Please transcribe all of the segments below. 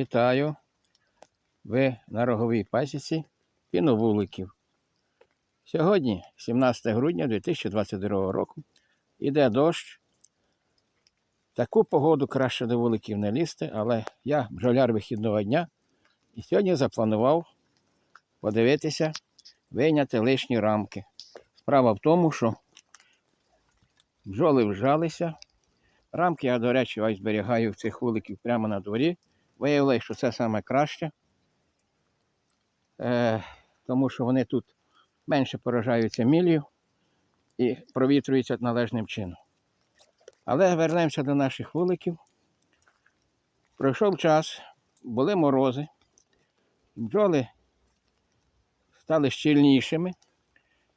Вітаю! Ви на роговій пасіці піновуликів. Сьогодні, 17 грудня 2022 року, іде дощ. Таку погоду краще до вуликів не лізти, але я бджоляр вихідного дня і сьогодні запланував подивитися, вийняти лишні рамки. Справа в тому, що бджоли вжалися. Рамки я, до речі, ось зберігаю в цих вуликів прямо на дворі. Виявилося, що це саме краще, е, тому що вони тут менше поражаються міллю і провітрюються належним чином. Але вернемося до наших вуликів. Пройшов час, були морози, бджоли стали щільнішими,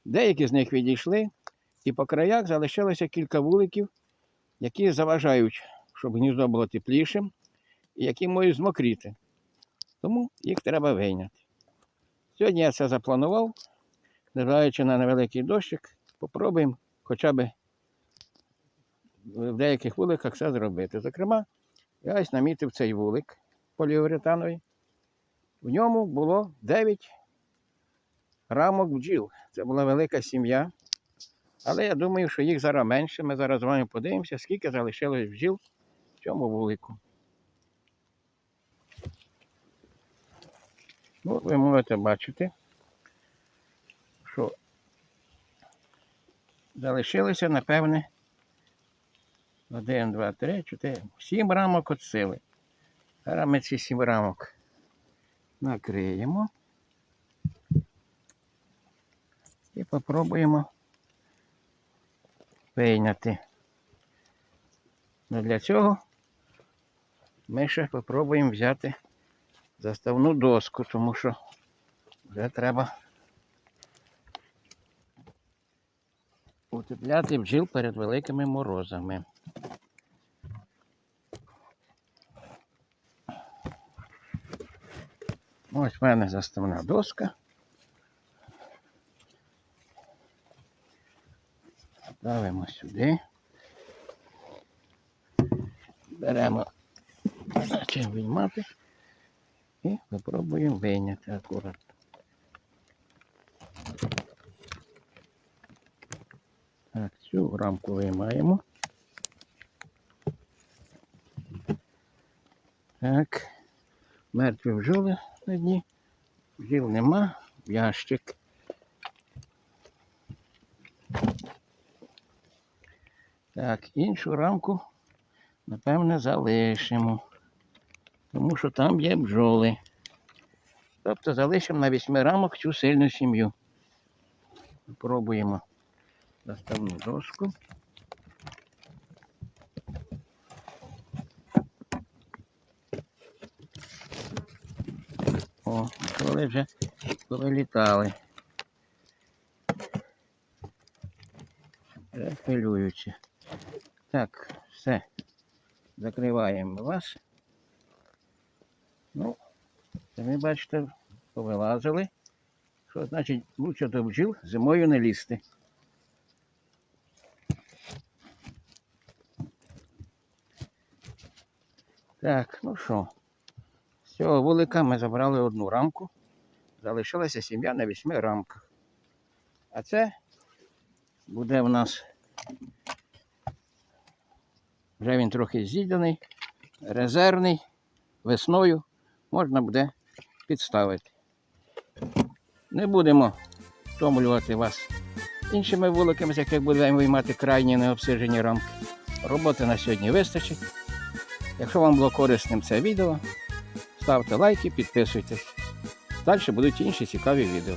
деякі з них відійшли, і по краях залишилося кілька вуликів, які заважають, щоб гніздо було теплішим які можуть змокріти. Тому їх треба вийняти. Сьогодні я це запланував, незважаючи на невеликий дощик, попробуємо хоча б в деяких вуликах це зробити. Зокрема, я ось намітив цей вулик поліуретановий. В ньому було 9 рамок бджіл. Це була велика сім'я. Але я думаю, що їх зараз менше. Ми зараз з вами подивимося, скільки залишилось бджіл в цьому вулику. Ну, ви можете бачити, що залишилося, напевне, 1, 2, 3, 4, 7 рамок від сили. Зараз ми ці 7 рамок накриємо і попробуємо вийняти. Ну, для цього ми ще попробуємо взяти заставну доску, тому що вже треба утепляти бджіл перед великими морозами. Ось в мене заставна доска. Ставимо сюди. Беремо чим виймати. І попробуємо вийняти акуратно. Так, цю рамку виймаємо. Так, мертві бджоли на дні. Бджіл нема, ящик. Так, іншу рамку, напевне, залишимо тому що там є бджоли. Тобто залишимо на вісьми рамок цю сильну сім'ю. Пробуємо доставну дошку. О, бджоли вже повилітали. Вже хвилюються. Так, все. Закриваємо вас. Ну, ви бачите, повилазили. Що значить лучше до бджіл зимою не лізти. Так, ну що, з цього вулика ми забрали одну рамку. Залишилася сім'я на вісьми рамках. А це буде в нас вже він трохи з'їдений, резервний, весною можна буде підставити. Не будемо втомлювати вас іншими вуликами, з яких будемо виймати крайні необсижені рамки. Роботи на сьогодні вистачить. Якщо вам було корисним це відео, ставте лайки, підписуйтесь. Далі будуть інші цікаві відео.